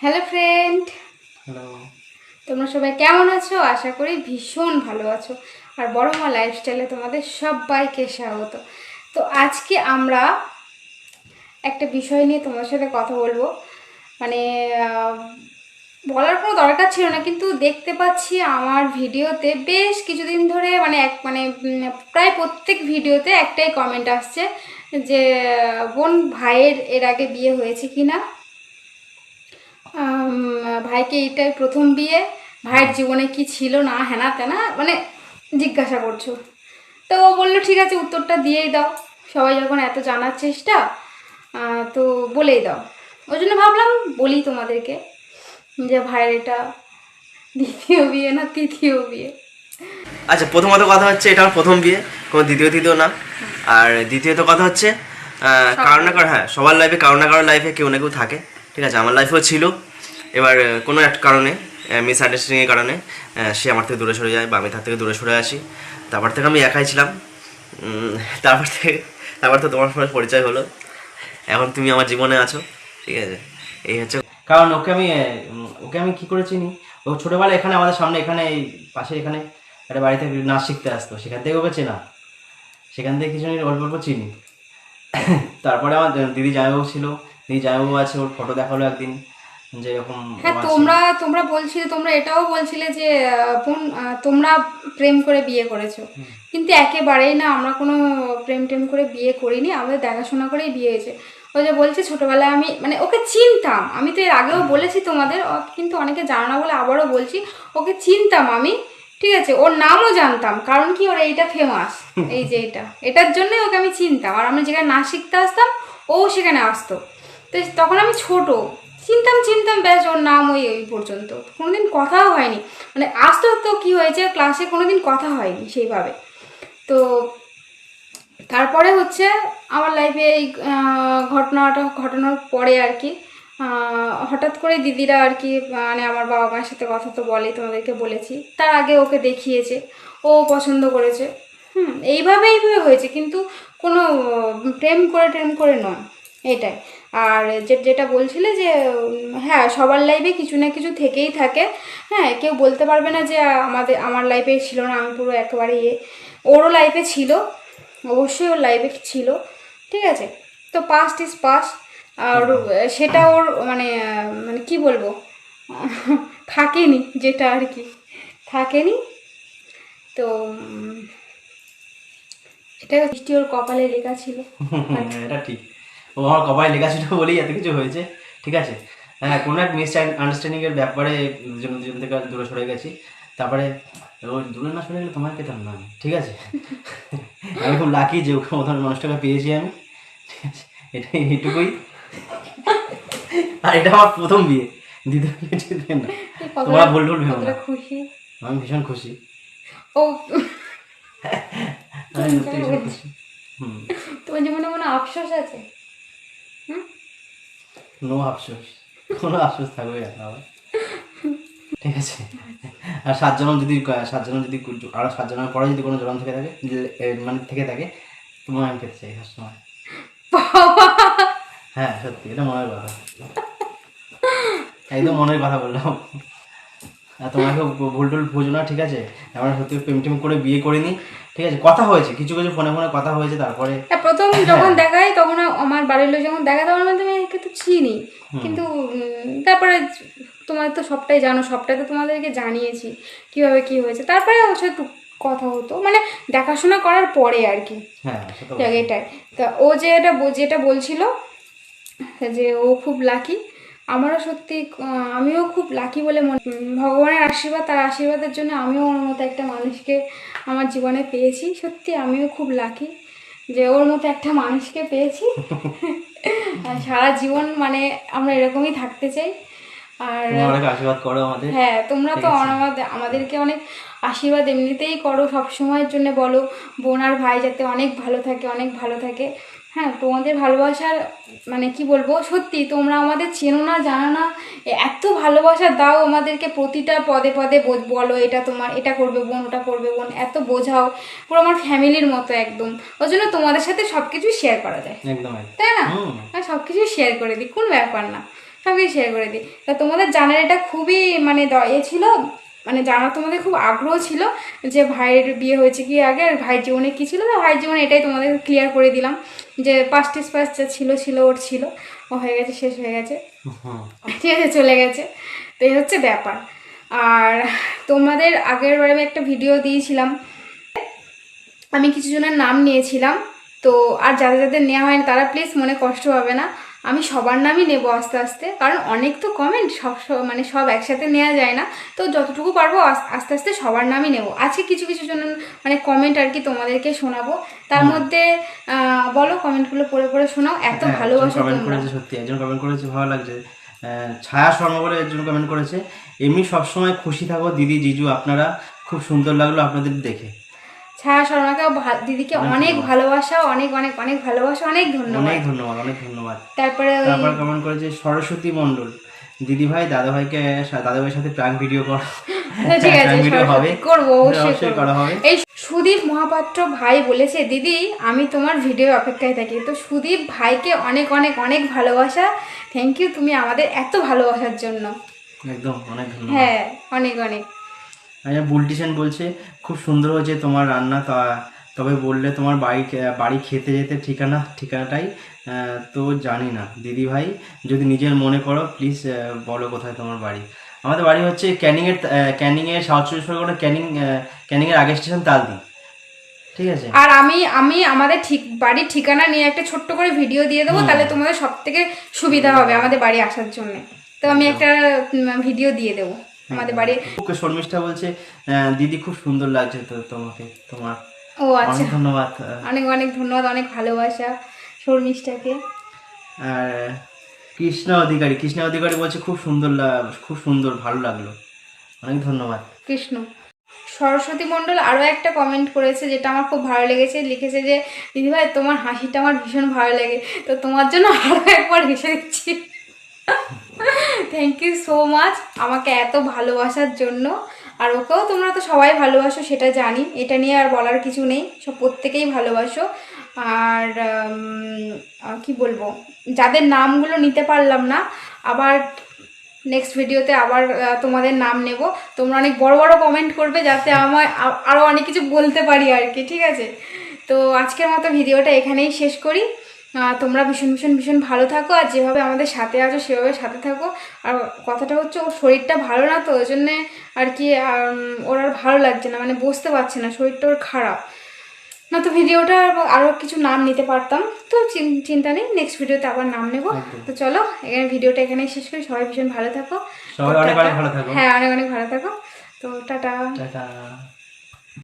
Hello friend hello তোমরা সবাই কেমন আছো? আশা করি ভীষণ ভালো আছো। আর বড় মা লাইফস্টাইলে তোমাদের সবাইকে স্বাগত। তো আজকে আমরা একটা বিষয় নিয়ে তোমার সাথে কথা বলব। মানে বলার কোনো দরকার ছিল না কিন্তু দেখতে পাচ্ছি আমার ভিডিওতে বেশ কিছুদিন ধরে মানে এক মানে প্রায় প্রত্যেক ভিডিওতে একটাই কমেন্ট আসছে যে বোন ভাইয়ের এর আগে বিয়ে হয়েছে কি না ভাইকে এটাই প্রথম বিয়ে। ভাইয়ের জীবনে কি ছিল না হেনা তেনা মানে জিজ্ঞাসা করছ। তো ও বলল ঠিক আছে উত্তরটা দিয়েই দাও। সবাই যখন এত জানার চেষ্টা তো বলেই দাও। ওই জন্য ভাবলাম বলি তোমাদেরকে যে ভাইয়ের এটা দ্বিতীয় বিয়ে না তৃতীয় বিয়ে। আচ্ছা প্রথমত কথা হচ্ছে এটা আমার প্রথম বিয়ে কোনো দ্বিতীয় তৃতীয় না। আর দ্বিতীয়ত কথা হচ্ছে আহ, কারও না কারও হ্যাঁ সবার লাইফে কারও না কারও লাইফে কেউ না কেউ থাকে। ঠিক আছে আমার লাইফেও ছিল। এবার কোনো এক কারণে মিস আন্ডারস্ট্যান্ডিংয়ের কারণে সে আমার থেকে দূরে সরে যায় বা আমি তার থেকে দূরে সরে আসি। তারপর থেকে আমি একাই ছিলাম। তারপর থেকে, তারপর তো তোমার সঙ্গে পরিচয় হলো। এখন তুমি আমার জীবনে আছো, ঠিক আছে? এই হচ্ছে কারণ ওকে আমি ওকে আমি কী করে চিনি? ও ছোটবেলায় এখানে, আমাদের সামনে এখানে, এই পাশে এখানে, একটা বাড়িতে নাচ শিখতে আসতো। সেখান থেকে ওকে চেনা। সেখান থেকে কিছু অল্প অল্প চিনি। তারপরে আমার, দিদি জামাইবাবু ছিল। দিদি জামাইবাবু আছে, ওর ফটো দেখাল একদিন। হ্যাঁ তোমরা তোমরা বলছিলে তোমরা এটাও বলছিলে যে বোন তোমরা প্রেম করে বিয়ে করেছ। কিন্তু একেবারেই না আমরা কোনো প্রেম টেম করে বিয়ে করিনি আমাদের দেখাশোনা করেই বিয়ে হয়েছে। ও যে বলছে ছোটবেলায় আমি মানে ওকে চিনতাম। আমি তো এর আগেও বলেছি তোমাদের কিন্তু অনেকে জানো না বলে আবারও বলছি ওকে চিনতাম আমি ঠিক আছে? ওর নামও জানতাম কারণ কি ওর এইটা ফেমাস এই যে এটা এটার জন্যই ওকে আমি চিনতাম। আর আমি যেখানে নাচ শিখতে আসতাম ও সেখানে আসতো। তো তখন আমি ছোট চিনতাম চিনতাম, ব্যাস ওর নাম ওই ওই পর্যন্ত। কোনোদিন কথাও হয়নি। মানে আসতো তো কী হয়েছে ক্লাসে কোনোদিন কথা হয়নি সেইভাবে। তো তারপরে হচ্ছে আমার লাইফে এই ঘটনাটা, ঘটানোর পরে আর কি হঠাৎ করে দিদিরা আর কি মানে আমার বাবা মায়ের সাথে কথা তো বলেই তোমাদেরকে বলেছি। তার আগে ওকে দেখিয়েছে, ও পছন্দ করেছে। হুম, এইভাবে এইভাবে হয়েছে। কিন্তু কোনো প্রেম করে, টেম করে নয়, এটাই। আর যেটা বলছিলে যে হ্যাঁ সবার লাইফে কিছু না কিছু থেকেই থাকে। হ্যাঁ কেউ বলতে পারবে না যে আমাদের আমার লাইফে ছিল না আমি পুরো একেবারে ইয়ে। ওরও লাইফে ছিল অবশ্যই ওর লাইফে ছিল ঠিক আছে? তো পাস্ট ইজ পাস্ট আর সেটা ওর মানে মানে কি বলব? থাকেনি যেটা আর কি। থাকেনি। তো এটা বৃষ্টি ওর কপালে লেখা ছিল। হ্যাঁ, এটা ঠিক। ও আমার কপালে লেখা ছিল বলেই এত কিছু হয়েছে ঠিক আছে? হ্যাঁ কোনো এক মিস আন্ডারস্ট্যান্ডিং এর ব্যাপারে দুজন থেকে দূরে সরে গেছি তারপরে ও দূরে না সরে গেলে তোমায় পেতাম না আমি ঠিক আছে? আমি খুব লাকি যে ওকে মতন মানুষটাকে পেয়েছি আমি ঠিক আছে? এটাই এইটুকুই আর এটা আমার প্রথম বিয়ে দ্বিতীয় বিয়ে না। তোমরা ভুল ভুল ভেবো না। খুশি? আমি ভীষণ খুশি। ও। আমি ভীষণ খুশি। হুম তোমার জীবনে মনে আফসোস আছে? নো আফসোস কোনো আফসোস থাকবে না আমার ঠিক আছে? আর সাত জনম যদি সাত জনম যদি আরও সাত পরে যদি কোনো জনম থেকে থাকে মানে থেকে থাকে তোমায় আমি পেতে চাই সবসময় হ্যাঁ সত্যি এটা মনের কথা। একদম মনের কথা বললাম। আর তোমাকে ভুল টুল বুঝো না ঠিক আছে? আমরা সত্যি প্রেম টেম করে বিয়ে করিনি। ঠিক আছে কথা হয়েছে কিছু কিছু ফোনে ফোনে কথা হয়েছে তারপরে হ্যাঁ, প্রথম যখন দেখাই তখন আমার বাড়ির লোক যখন দেখা তখন আমি একে তো চিনি। কিন্তু তারপরে তোমার তো সবটাই জানো সবটাই তো তোমাদেরকে জানিয়েছি কীভাবে কি হয়েছে। তারপরে একটু কথা হতো মানে দেখাশোনা করার পরে আর কি। হ্যাঁ এটাই। তা ও যে এটা যেটা বলছিল যে ও খুব লাকি আমারও সত্যি আমিও খুব লাকি বলে মনে ভগবানের আশীর্বাদ তার আশীর্বাদের জন্য আমিও ওর মতো একটা মানুষকে আমার জীবনে পেয়েছি। সত্যি আমিও খুব লাকি যে ওর মতো একটা মানুষকে পেয়েছি। সারা জীবন মানে আমরা এরকমই থাকতে চাই। আর আশীর্বাদ করো আমাদের। হ্যাঁ তোমরা তো আমাদের আমাদেরকে অনেক আশীর্বাদ এমনিতেই করো সব সময়ের জন্য বলো। বোন আর ভাই যাতে অনেক ভালো থাকে অনেক ভালো থাকে। হ্যাঁ তোমাদের ভালোবাসার মানে কি বলব সত্যি তোমরা আমাদের চেনো না জানো না এত ভালোবাসা দাও আমাদেরকে প্রতিটা পদে পদে বলো এটা তোমার এটা করবে বোন ওটা করবে বোন এত বোঝাও পুরো আমার ফ্যামিলির মতো একদম। ওই জন্য তোমাদের সাথে সব কিছুই শেয়ার করা যায়। একদম তাই না? আমি সব কিছুই শেয়ার করে দিই কোনো ব্যাপার না সব কিছু শেয়ার করে দিই। তা তোমাদের জানার এটা খুবই মানে এ ছিল মানে জানার তোমাদের খুব আগ্রহ ছিল যে ভাইয়ের বিয়ে হয়েছে কি আগে আর ভাইয়ের জীবনে কী ছিল তো ভাইয়ের জীবনে এটাই তোমাদের ক্লিয়ার করে দিলাম যে পাঁচ টিস পাঁচ যা ছিল ছিল ওর ছিল। ও হয়ে গেছে শেষ হয়ে গেছে। ঠিক আছে চলে গেছে। তো এই হচ্ছে ব্যাপার। আর তোমাদের আগের বারে আমি একটা ভিডিও দিয়েছিলাম। আমি কিছু জনের নাম নিয়েছিলাম। তো আর যাদের যাদের নেওয়া হয়নি তারা প্লিজ মনে কষ্ট হবে না। আমি সবার নামই নেব আস্তে আস্তে কারণ অনেক তো কমেন্ট সব মানে সব একসাথে নেওয়া যায় না। তো যতটুকু পারব আস- আস্তে আস্তে সবার নামই নেব। আছে কিছু কিছু জন মানে কমেন্ট আর কি তোমাদেরকে শোনাবো। তার মধ্যে বলো কমেন্টগুলো পড়ে পড়ে শোনাও। এত হ্যাঁ, ভালোবাসো কমেন্ট করেছে সত্যি একজন কমেন্ট করেছে ভালো লাগছে। ছায়া শর্মা বলে একজন কমেন্ট করেছে এমনি সবসময় খুশি থাকো দিদি জিজু আপনারা। খুব সুন্দর লাগল আপনাদের দেখে। ছায়া শর্মাকে দিদিকে অনেক ভালোবাসা অনেক অনেক অনেক ভালোবাসা অনেক ধন্যবাদ। অনেক ধন্যবাদ অনেক ধন্যবাদ। তারপরে তারপর কমেন্ট করেছে সরস্বতী মণ্ডল দিদি ভাই দাদা ভাইকে দাদা ভাইয়ের সাথে প্রাঙ্ক ভিডিও কর। ঠিক আছে করব অবশ্যই করা হবে। এই সুদীপ মহাপাত্র ভাই বলেছে দিদি আমি তোমার ভিডিও অপেক্ষায় থাকি। তো সুদীপ ভাইকে অনেক অনেক অনেক ভালোবাসা। থ্যাংক ইউ তুমি আমাদের এত ভালোবাসার জন্য। একদম অনেক ধন্যবাদ। হ্যাঁ অনেক অনেক। আচ্ছা বুলটিশন বলছে খুব সুন্দর হয়েছে তোমার রান্না তা- তবে বললে তোমার বাড়ি বাড়ি খেতে যেতে ঠিকানা ঠিকানাটাই তো জানি না। দিদি ভাই যদি নিজের মনে করো প্লিজ বলো কোথায় তোমার বাড়ি। আমাদের বাড়ি হচ্ছে ক্যানিংয়ের ক্যানিংয়ের সাউথ চব্বিশ পরগনা ক্যানিং ক্যানিংয়ের আগের স্টেশন তালদি। ঠিক আছে? আর আমি আমি আমাদের ঠিক বাড়ির ঠিকানা নিয়ে একটা ছোট্ট করে ভিডিও দিয়ে দেবো তাহলে তোমাদের সব থেকে সুবিধা হবে আমাদের বাড়ি আসার জন্য। তো আমি একটা ভিডিও দিয়ে দেবো। আমাদের বাড়ি শর্মিষ্ঠা বলছে দিদি খুব সুন্দর লাগছে তো তোমাকে তোমার ও আচ্ছা। ধন্যবাদ অনেক অনেক ধন্যবাদ অনেক ভালোবাসা শর্মিষ্ঠাকে। আর কৃষ্ণা অধিকারী কৃষ্ণা অধিকারী বলছে খুব সুন্দর খুব সুন্দর ভালো লাগল। অনেক ধন্যবাদ। কৃষ্ণ। সরস্বতী মণ্ডল আরও একটা কমেন্ট করেছে যেটা আমার খুব ভালো লেগেছে। লিখেছে যে দিদিভাই তোমার হাসিটা আমার ভীষণ ভালো লাগে। তো তোমার জন্য আরও একবার হেসে দিচ্ছি। থ্যাংক ইউ সো মাচ আমাকে এত ভালোবাসার জন্য। আর ওকেও তোমরা তো সবাই ভালোবাসো, সেটা জানি। এটা নিয়ে আর বলার কিছু নেই। সব প্রত্যেকেই ভালোবাসো। আর কি বলব? যাদের নামগুলো নিতে পারলাম না, আবার নেক্সট ভিডিওতে আবার তোমাদের নাম নেব। তোমরা অনেক বড় বড় কমেন্ট করবে যাতে আমার আরও অনেক কিছু বলতে পারি আর কি, ঠিক আছে? তো আজকের মতো ভিডিওটা এখানেই শেষ করি। তোমরা ভীষণ ভীষণ ভীষণ ভালো থাকো আর যেভাবে আমাদের সাথে আছো সেভাবে সাথে থাকো। আর কথাটা হচ্ছে ওর শরীরটা ভালো না তো ওই জন্যে আর কি ওর আর ভালো লাগছে না মানে বসতে পারছে না শরীরটা ওর খারাপ। না তো ভিডিওটা আরও কিছু নাম নিতে পারতাম তো চিন- চিন্তা নেই নেক্সট ভিডিওতে আবার নাম নেব। তো চলো এখানে ভিডিওটা এখানেই শেষ করি সবাই ভীষণ ভালো থাকো। হ্যাঁ অনেক অনেক ভালো থাকো। তো টাটা। টাটা।